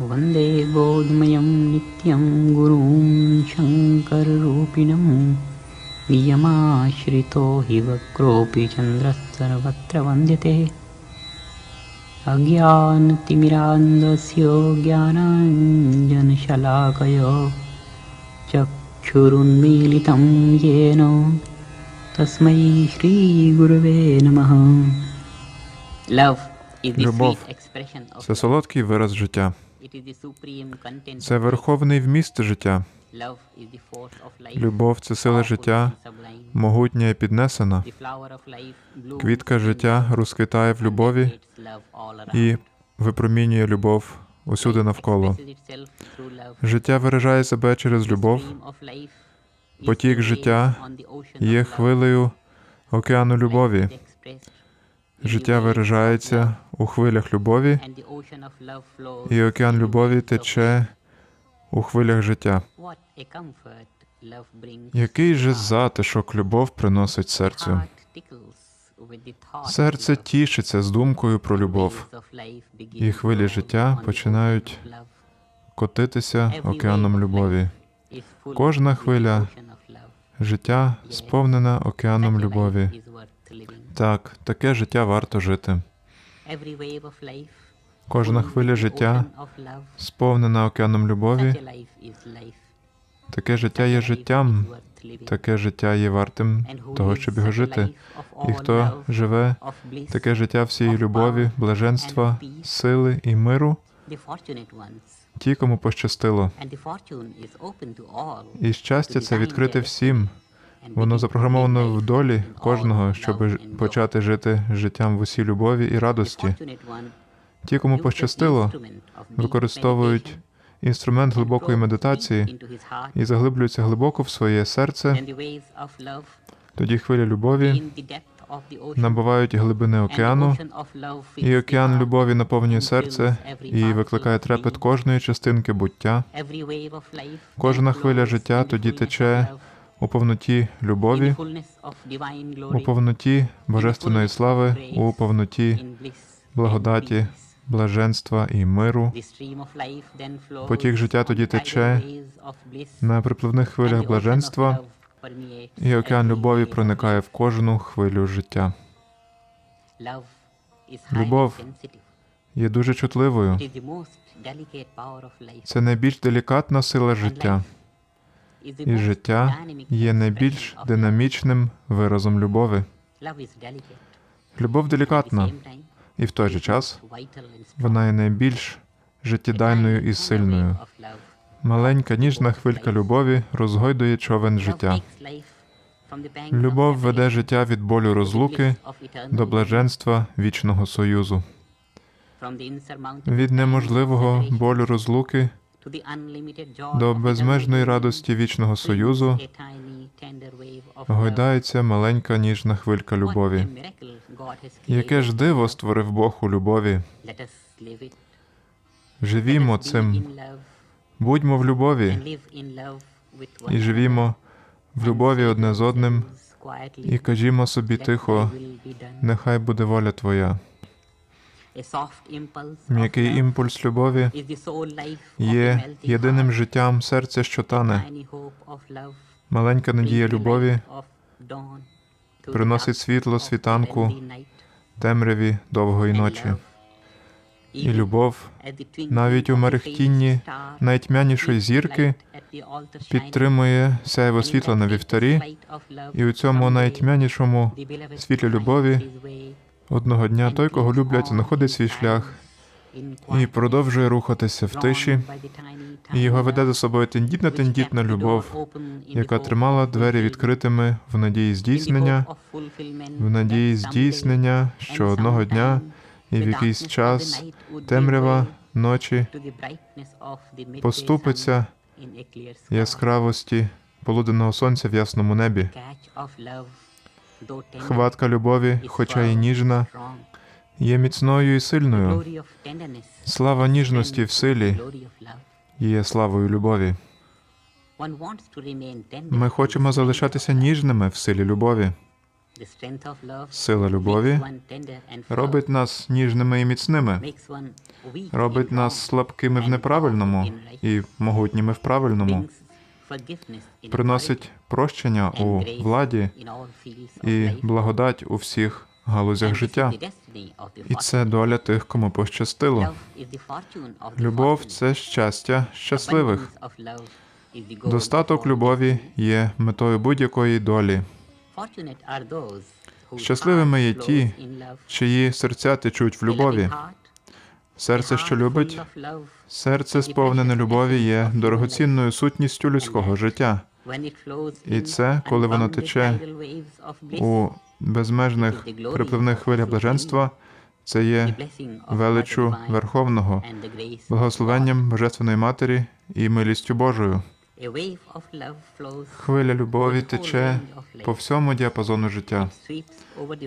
वन्दे बोधमयं नित्यं गुरुं शङ्कररूपिणं नियमाश्रितो हि वक्रोऽपि चन्द्रः सर्वत्र वन्द्यते अज्ञानतिमिरान्धस्य ज्ञानाञ्जनशलाकयो चक्षुरुन्मीलितं येन तस्मै श्रीगुरवे नमः Love is the Любов sweet expression of Це солодкий вираз життя. Це верховний вміст життя. Любов це сила життя, могутня і піднесена. Квітка життя розквітає в любові і випромінює любов усюди навколо. Життя виражає себе через любов. Потік життя Є хвилею океану любові. Життя виражається у хвилях любові, і океан любові тече у хвилях життя. Який же затишок любов приносить серцю. Серце тішиться з думкою про любов. І хвилі життя починають. Котитися океаном любові. Кожна хвиля. Життя сповнене океаном любові. Так, таке життя варто жити. Кожна хвиля життя сповнена океаном любові. Таке життя є життям. Таке життя є вартим того, щоб його жити. І хто живе таке життя всієї любові, блаженства, сили і миру, ті, кому пощастило. І щастя це відкрите всім. Воно запрограмовано в долі кожного, щоб почати жити життям в усій любові і радості. Ті, кому пощастило, використовують інструмент глибокої медитації і заглиблюються глибоко в своє серце, тоді хвилі любові набувають глибини океану, і океан любові наповнює серце і викликає трепет кожної частинки буття. Кожна хвиля життя тоді тече у повноті любові, у повноті божественної слави, у повноті благодаті, блаженства і миру. Потік життя тоді тече На припливних хвилях блаженства, і океан любові проникає в кожну хвилю життя. Любов. Є дуже чутливою. Це найбільш делікатна сила життя, і життя є найбільш динамічним виразом любові. Любов делікатна, і в той же час вона є найбільш життєдайною і сильною. Маленька ніжна хвилька любові розгойдує човен життя. Любов веде життя від болю розлуки до блаженства вічного союзу. Від неможливого болю розлуки до безмежної радості вічного союзу гойдається маленька ніжна хвилька любові. Яке ж диво створив Бог у любові. Живімо цим, будьмо в любові. І живімо в любові одне з одним, і кажімо собі тихо, нехай буде воля Твоя. М'який імпульс любові є єдиним життям серця, що тане. Маленька надія любові приносить світло світанку темряві довгої ночі. І любов навіть у мерехтінні найтьмянішої зірки підтримує сяйво світла на вівтарі, і у цьому найтьмянішому світлі любові одного дня той, кого люблять, знаходить свій шлях і продовжує рухатися в тиші, і його веде за собою тендітна тендітна любов, яка тримала двері відкритими в надії здійснення, в надії здійснення, що одного дня і в якийсь час темрява ночі поступиться яскравості полуденного сонця в ясному небі. Хватка любові, хоча й ніжна, є міцною і сильною. Слава ніжності в силі є славою любові. Ми хочемо залишатися ніжними в силі любові. Сила любові робить нас ніжними і міцними, робить нас слабкими в неправильному і могутніми в правильному, приносить прощення у владі і благодать у всіх галузях життя. І це доля тих, кому пощастило. Любов це щастя щасливих. Достаток любові є метою будь-якої долі. Щасливими є ті, чиї серця течуть в любові. Серце, що любить, серце сповнене любові є дорогоцінною сутністю людського життя. І це, коли воно тече У безмежних припливних хвилях блаженства це є величу Верховного, благословенням Божественної Матері і милістю Божою. Хвиля любові тече по всьому діапазону життя.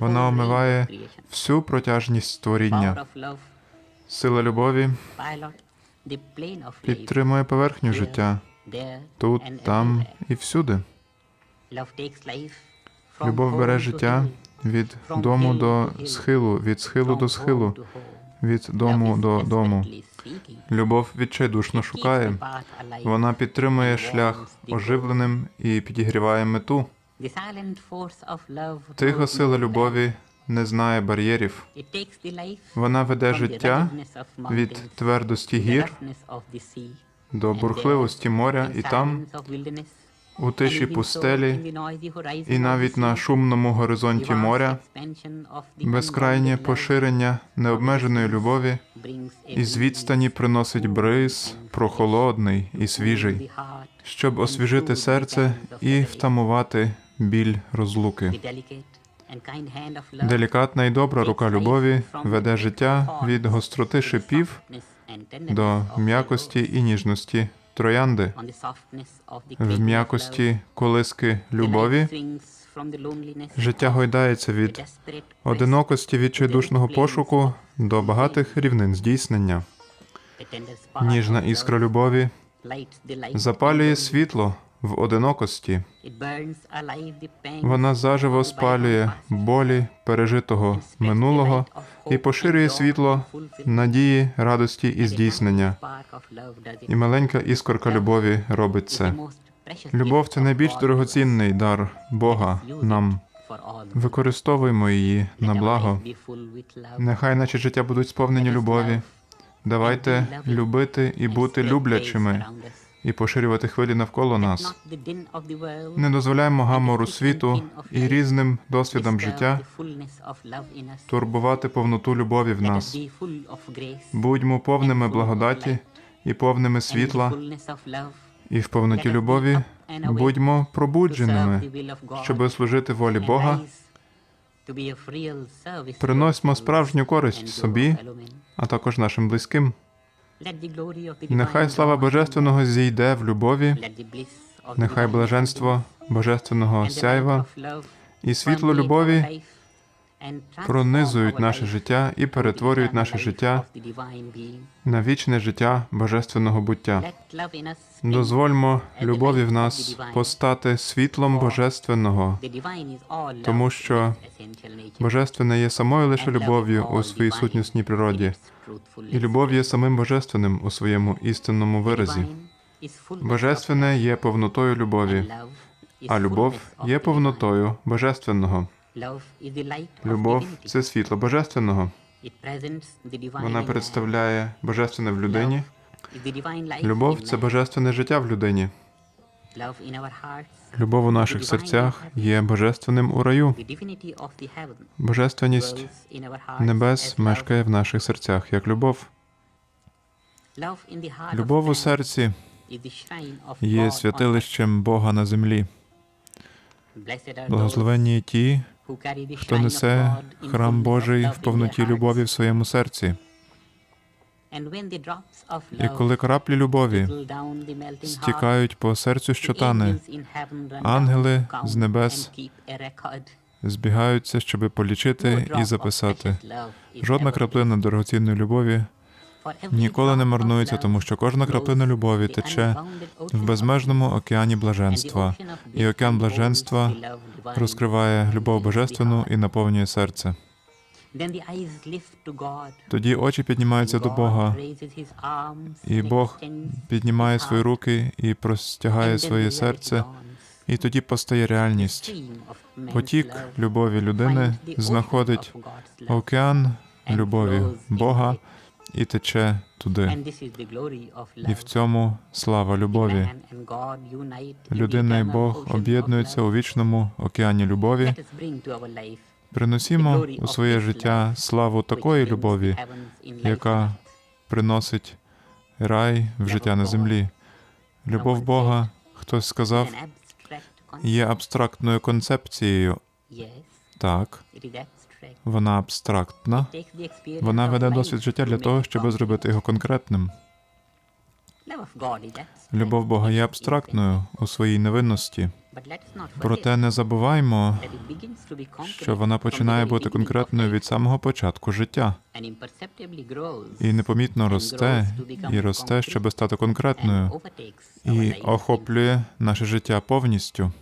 Вона омиває всю протяжність створіння. Сила любові підтримує поверхню життя. тут, там і всюди. Любов бере життя від дому до схилу, від схилу до схилу, від дому до дому. Любов відчайдушно шукає. Вона підтримує шлях оживленим і підігріває мету. Тиха сила любові не знає бар'єрів. Вона веде життя від твердості гір до бурхливості моря, і там, у тиші пустелі, і навіть на шумному горизонті моря, безкрайнє поширення необмеженої любові із відстані приносить бриз, прохолодний і свіжий, щоб освіжити серце і втамувати біль розлуки. Делікатна і добра рука любові веде життя від гостроти шипів до м'якості і ніжності троянди. В м'якості колиски любові життя гойдається від одинокості відчайдушного пошуку до багатих рівнин здійснення. Ніжна іскра любові запалює світло в одинокості. Вона заживо спалює болі пережитого минулого і поширює світло надії, радості і здійснення. І маленька іскорка любові робить це. Любов це найбільш дорогоцінний дар Бога нам. Використовуємо її на благо. Нехай наші життя будуть сповнені любові. Давайте любити і бути люблячими і поширювати хвилі навколо нас. Не дозволяємо гамору світу і різним досвідам життя турбувати повноту любові в нас. Будьмо повними благодаті і повними світла, і в повноті любові будьмо пробудженими, щоб служити волі Бога. Приносьмо справжню користь собі, а також нашим близьким. Нехай слава Божественного зійде в любові, нехай блаженство Божественного сяйва і світло любові пронизують наше життя і перетворюють наше життя на вічне життя божественного буття. Дозвольмо любові в нас постати світлом божественного, тому що божественне є самою лише любов'ю у своїй сутнісній природі, і любов є самим божественним у своєму істинному виразі. Божественне є повнотою любові, а любов є повнотою божественного. Любов це світло божественного. Вона представляє божественне в людині. Любов це божественне життя в людині. Любов у наших серцях є божественним у раю. Божественність небес мешкає в наших серцях як любов. Любов у серці є святилищем Бога на землі. Благословенні ті, хто несе храм Божий в повноті любові в своєму серці. І коли краплі любові стікають по серцю, що тане, ангели з небес збігаються, щоби полічити і записати. Жодна краплина дорогоцінної любові ніколи не марнується, тому що кожна краплина любові тече в безмежному океані блаженства, і океан блаженства розкриває любов божественну і наповнює серце. Тоді очі піднімаються до Бога, і Бог піднімає свої руки і простягає своє серце, і тоді постає реальність. Потік любові людини знаходить океан любові Бога і тече туди. І в цьому слава любові. Людина і Бог об'єднуються у вічному океані любові. Приносімо у своє життя славу такої любові, яка приносить рай в життя на землі. Любов Бога, хтось сказав, є абстрактною концепцією. Так, вона абстрактна. Вона веде досвід життя для того, щоб зробити його конкретним. Любов Бога є абстрактною у своїй невинності. Проте не забуваймо, що вона починає бути конкретною від самого початку життя і непомітно росте і росте, щоб стати конкретною, і охоплює наше життя повністю.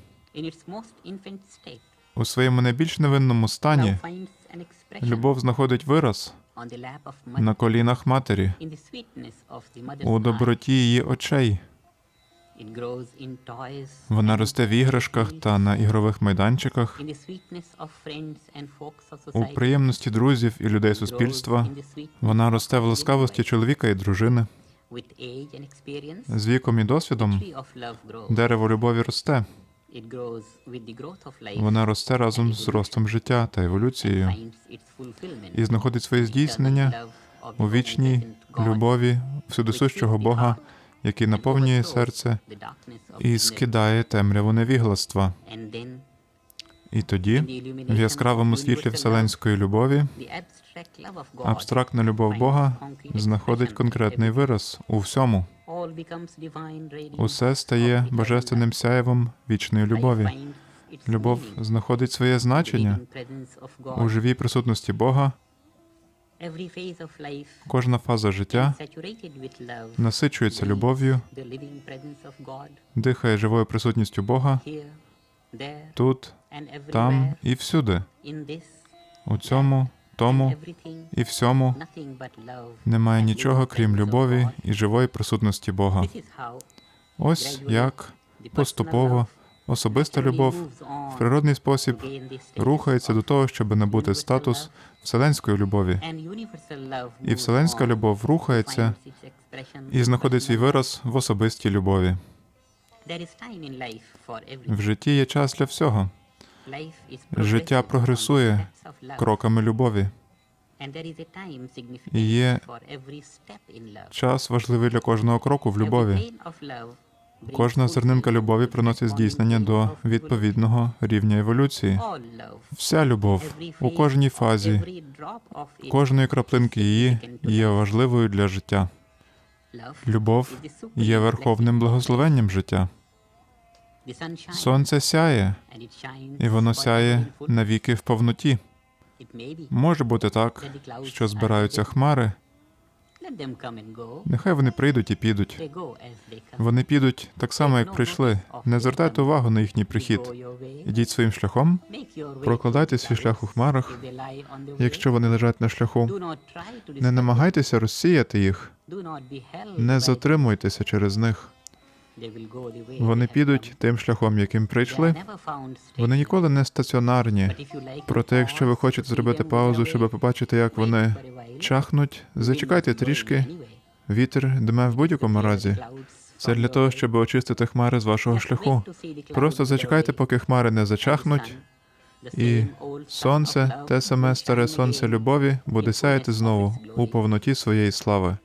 У своєму найбільш невинному стані любов знаходить вираз на колінах матері, у доброті її очей. Вона росте в іграшках та на ігрових майданчиках, у приємності друзів і людей суспільства. Вона росте в ласкавості чоловіка і дружини. З віком і досвідом дерево любові росте. Вона росте разом з ростом життя та еволюцією. і знаходить своє здійснення у вічній любові всюдисущого Бога, який наповнює серце і скидає темряву невігластва. І тоді, в яскравому світлі вселенської любові, абстрактна любов Бога знаходить конкретний вираз у всьому. Усе стає божественним сяєвом вічної любові. Любов знаходить своє значення у живій присутності Бога. Кожна фаза життя насичується любов'ю, дихає живою присутністю Бога тут, там і всюди. У цьому, тому і всьому немає нічого, крім любові і живої присутності Бога. Ось як поступово особиста любов в природний спосіб рухається до того, щоб набути статус вселенської любові. І вселенська любов рухається і знаходить свій вираз в особистій любові. В житті є час для всього. Життя прогресує кроками любові. І є час важливий для кожного кроку в любові. Кожна зернинка любові приносить здійснення до відповідного рівня еволюції. Вся любов у кожній фазі, кожної краплинки її є важливою для життя. Любов є верховним благословенням життя. Сонце сяє, і воно сяє навіки в повноті. Може бути так, що збираються хмари. Нехай вони прийдуть і підуть. Вони підуть так само, як прийшли. Не звертайте увагу на їхній прихід. Ідіть своїм шляхом, прокладайте свій шлях у хмарах. Якщо вони лежать на шляху, не намагайтеся розсіяти їх, не затримуйтеся через них. Вони підуть тим шляхом, яким прийшли. Вони ніколи не стаціонарні. Проте, якщо ви хочете зробити паузу, щоб побачити, як вони чахнуть, зачекайте трішки. Вітер дме в будь-якому разі. Це для того, щоб очистити хмари з вашого шляху. Просто зачекайте, поки хмари не зачахнуть, і сонце, те саме старе сонце любові, буде сяяти знову у повноті своєї слави.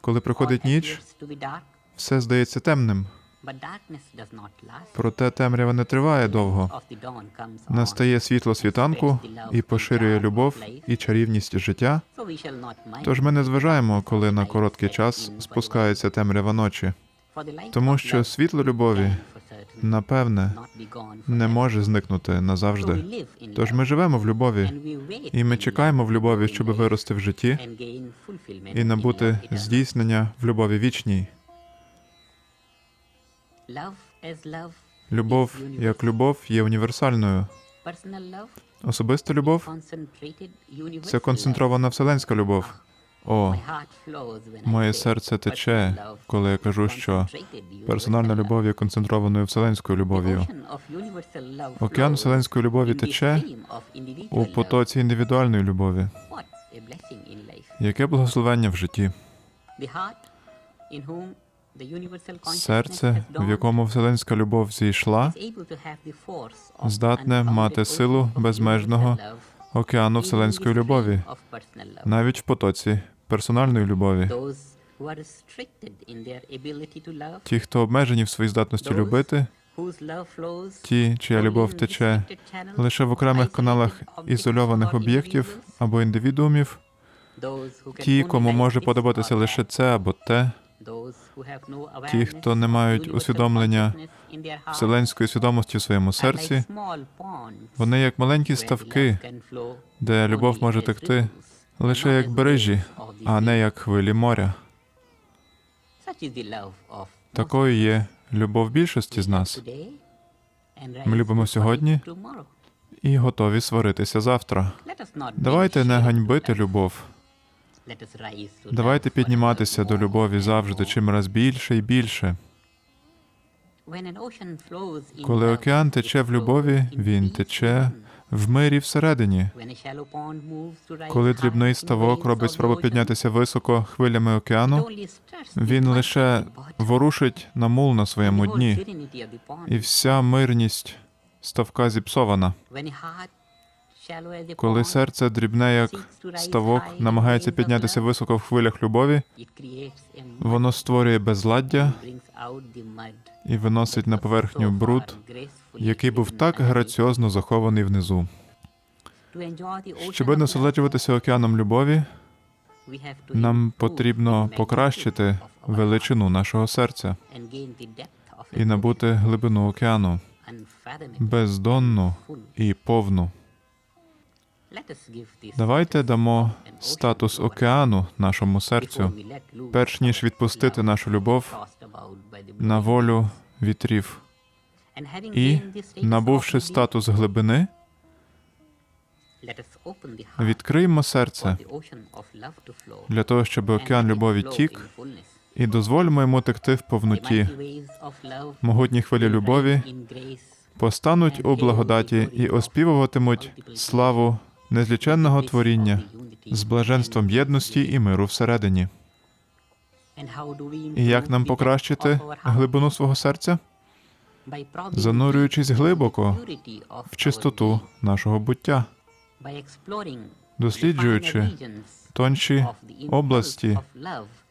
Коли приходить ніч, все здається темним. Проте темрява не триває довго. Настає світло світанку і поширює любов і чарівність життя. Тож ми не зважаємо, коли на короткий час спускається темрява ночі, тому що світло любові напевне, не може зникнути назавжди. Тож ми живемо в любові, і ми чекаємо в любові, щоб вирости в житті і набути здійснення в любові вічній. Любов як любов є універсальною. Особиста любов це концентрована вселенська любов. О, моє серце тече, коли я кажу, що персональна любов є концентрованою вселенською любов'ю. Океан вселенської любові тече У потоці індивідуальної любові. Яке благословення в житті? Серце, в якому вселенська любов зійшла, здатне мати силу безмежного океану вселенської любові, навіть в потоці персональної любові. Ті, хто обмежені в своїй здатності любити, ті, чия любов тече лише в окремих каналах ізольованих об'єктів або індивідуумів, ті, кому може подобатися лише це або те, ті, хто не мають усвідомлення вселенської свідомості в своєму серці, вони як маленькі ставки, де любов може текти лише як бережі, а не як хвилі моря. Такою є любов більшості з нас Ми любимо сьогодні і готові сваритися завтра. Давайте не ганьбити любов. Давайте підніматися до любові завжди чим раз більше і більше. Коли океан тече в любові, він тече в мирі всередині. Коли дрібний ставок робить спробу піднятися високо хвилями океану, він лише ворушить на мул на своєму дні, і вся мирність ставка зіпсована. Коли серце дрібне, як ставок, намагається піднятися високо в хвилях любові, воно створює безладдя і виносить на поверхню бруд, який був так граціозно захований внизу. Щоб насолоджуватися океаном любові, нам потрібно покращити величину нашого серця і набути глибину океану, бездонну і повну. Давайте дамо статус океану нашому серцю, перш ніж відпустити нашу любов на волю вітрів. І, набувши статус глибини, відкриємо серце для того, щоб океан любові тік, і дозволимо йому текти в повноті. Могутні хвилі любові постануть у благодаті і оспівуватимуть славу незліченного творіння з блаженством єдності і миру всередині. І як нам покращити глибину свого серця? Занурюючись глибоко в чистоту нашого буття, досліджуючи тонші області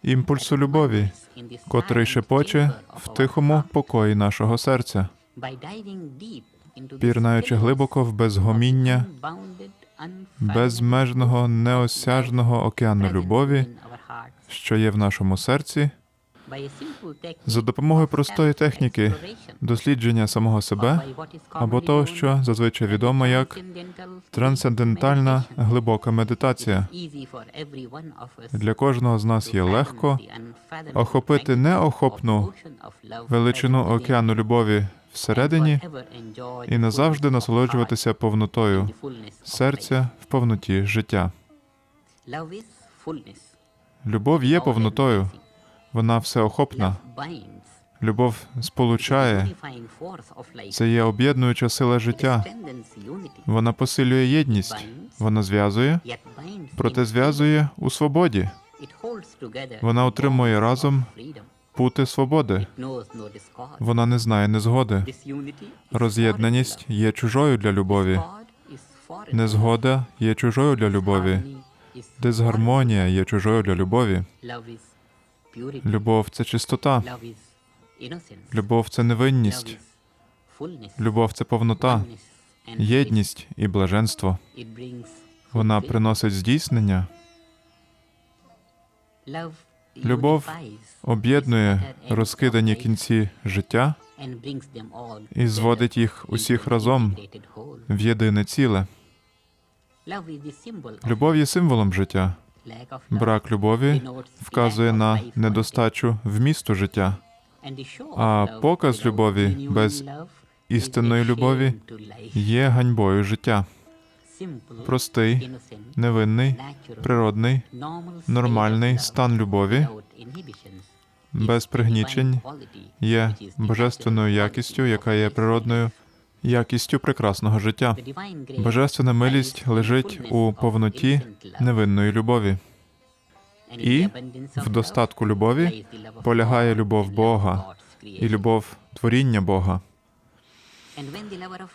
імпульсу любові, котрий шепоче в тихому покої нашого серця, пірнаючи глибоко в безгоміння безмежного неосяжного океану любові, що є в нашому серці, за допомогою простої техніки дослідження самого себе або того, що зазвичай відомо як трансцендентальна глибока медитація. Для кожного з нас є легко охопити неохопну величину океану любові всередині і назавжди насолоджуватися повнотою серця в повноті життя. Любов є повнотою, вона всеохопна. Любов сполучає, це є об'єднуюча сила життя. Вона посилює єдність, вона зв'язує, проте зв'язує у свободі. Вона утримує разом пути свободи. Вона не знає незгоди. Роз'єднаність є чужою для любові. Незгода є чужою для любові. Дисгармонія є чужою для любові. Любов це чистота. Любов це невинність. Любов це повнота, єдність і блаженство. Вона приносить здійснення. Любов об'єднує розкидані кінці життя і зводить їх усіх разом в єдине ціле. Любов є символом життя. Брак любові вказує на недостачу вмісту життя. а показ любові без істинної любові Є ганьбою життя. Простий, Невинний, природний, нормальний стан любові без пригнічень є божественною якістю, яка є природною якістю прекрасного життя. Божественна милість лежить у повноті невинної любові. і в достатку любові полягає любов Бога і любов творіння Бога.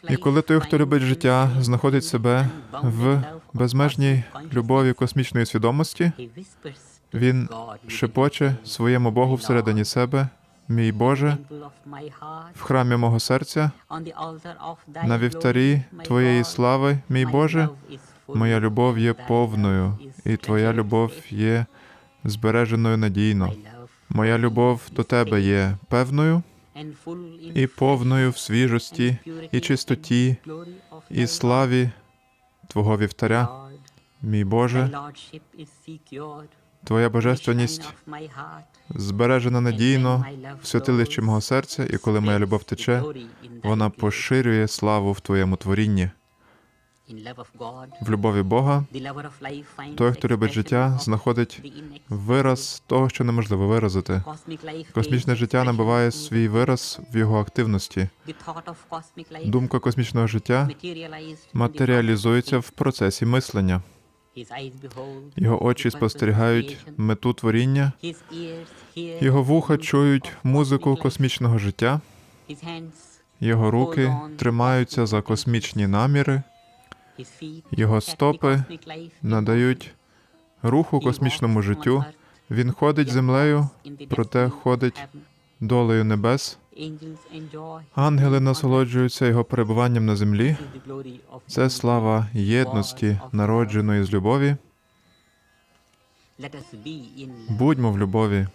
І коли той, хто любить життя, знаходить себе в безмежній любові космічної свідомості, він шепоче своєму Богу всередині себе, мій Боже, в храмі мого серця, на вівтарі Твоєї слави, мій Боже, моя любов є повною, і Твоя любов є збереженою надійно. Моя любов до Тебе є певною і повною в свіжості і чистоті, і славі Твого вівтаря, мій Боже, Твоя божественність збережена надійно в святилищі мого серця, і коли моя любов тече, вона поширює славу в Твоєму творінні. В любові Бога. Той, хто любить життя, знаходить вираз того, що неможливо виразити. Космічне життя набуває свій вираз в його активності. Думка космічного життя матеріалізується в процесі мислення. Його очі спостерігають мету творіння, його вуха чують музику космічного життя, його руки тримаються за космічні наміри, його стопи надають руху космічному життю. Він ходить землею, проте ходить долею небес. Ангели насолоджуються його перебуванням на землі. Це слава єдності, народженої з любові. Будьмо в любові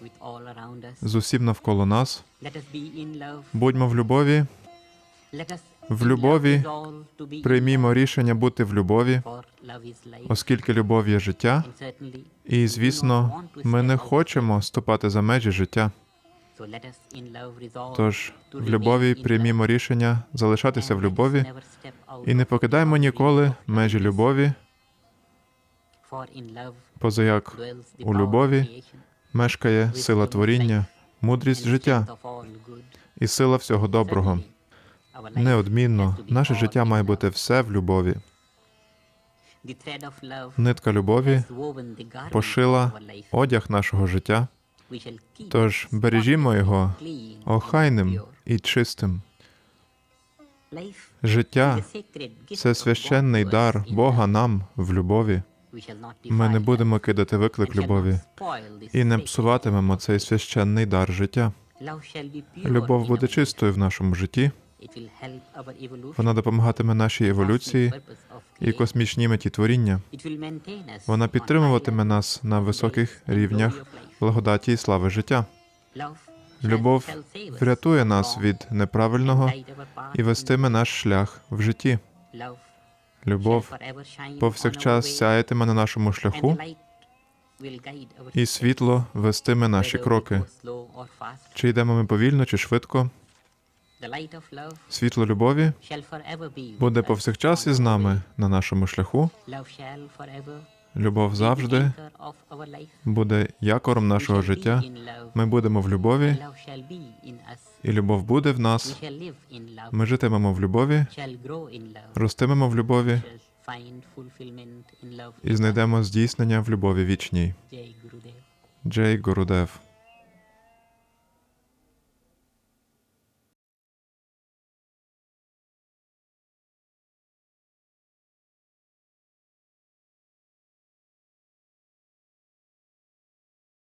з усім навколо нас. Будьмо в любові, в любові приймімо рішення бути в любові, оскільки любов є життя, і, звісно, ми не хочемо ступати за межі життя. Тож в любові приймімо рішення залишатися в любові і не покидаємо ніколи межі любові, позаяк у любові мешкає сила творіння, мудрість життя і сила всього доброго. Неодмінно, наше життя має бути все в любові. Нитка любові пошила одяг нашого життя, тож бережімо його охайним і чистим. Життя це священний дар Бога нам в любові. Ми не будемо кидати виклик любові і не псуватимемо цей священний дар життя. Любов буде чистою в нашому житті. Вона допомагатиме нашій еволюції і космічній меті творіння. Вона підтримуватиме нас на високих рівнях благодаті і слави життя. Любов врятує нас від неправильного і вестиме наш шлях в житті. Любов повсякчас сяятиме на нашому шляху, і світло вестиме наші кроки. Чи йдемо ми повільно, чи швидко? Світло любові буде повсякчас із нами на нашому шляху. Любов завжди буде якором нашого життя. Ми будемо в любові, і любов буде в нас. Ми житимемо в любові, ростимемо в любові і знайдемо здійснення в любові вічній. Джей Гурудев.